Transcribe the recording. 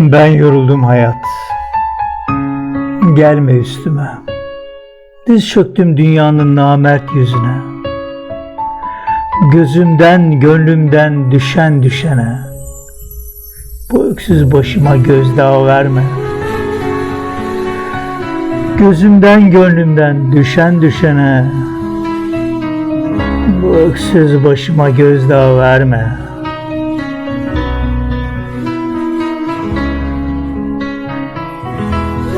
Ben yoruldum hayat. Gelme üstüme. Diz çöktüm dünyanın namert yüzüne. Gözümden, gönlümden düşen düşene. Bu öksüz başıma gözdağı verme. Gözümden, gönlümden düşen düşene. Bu öksüz başıma gözdağı verme.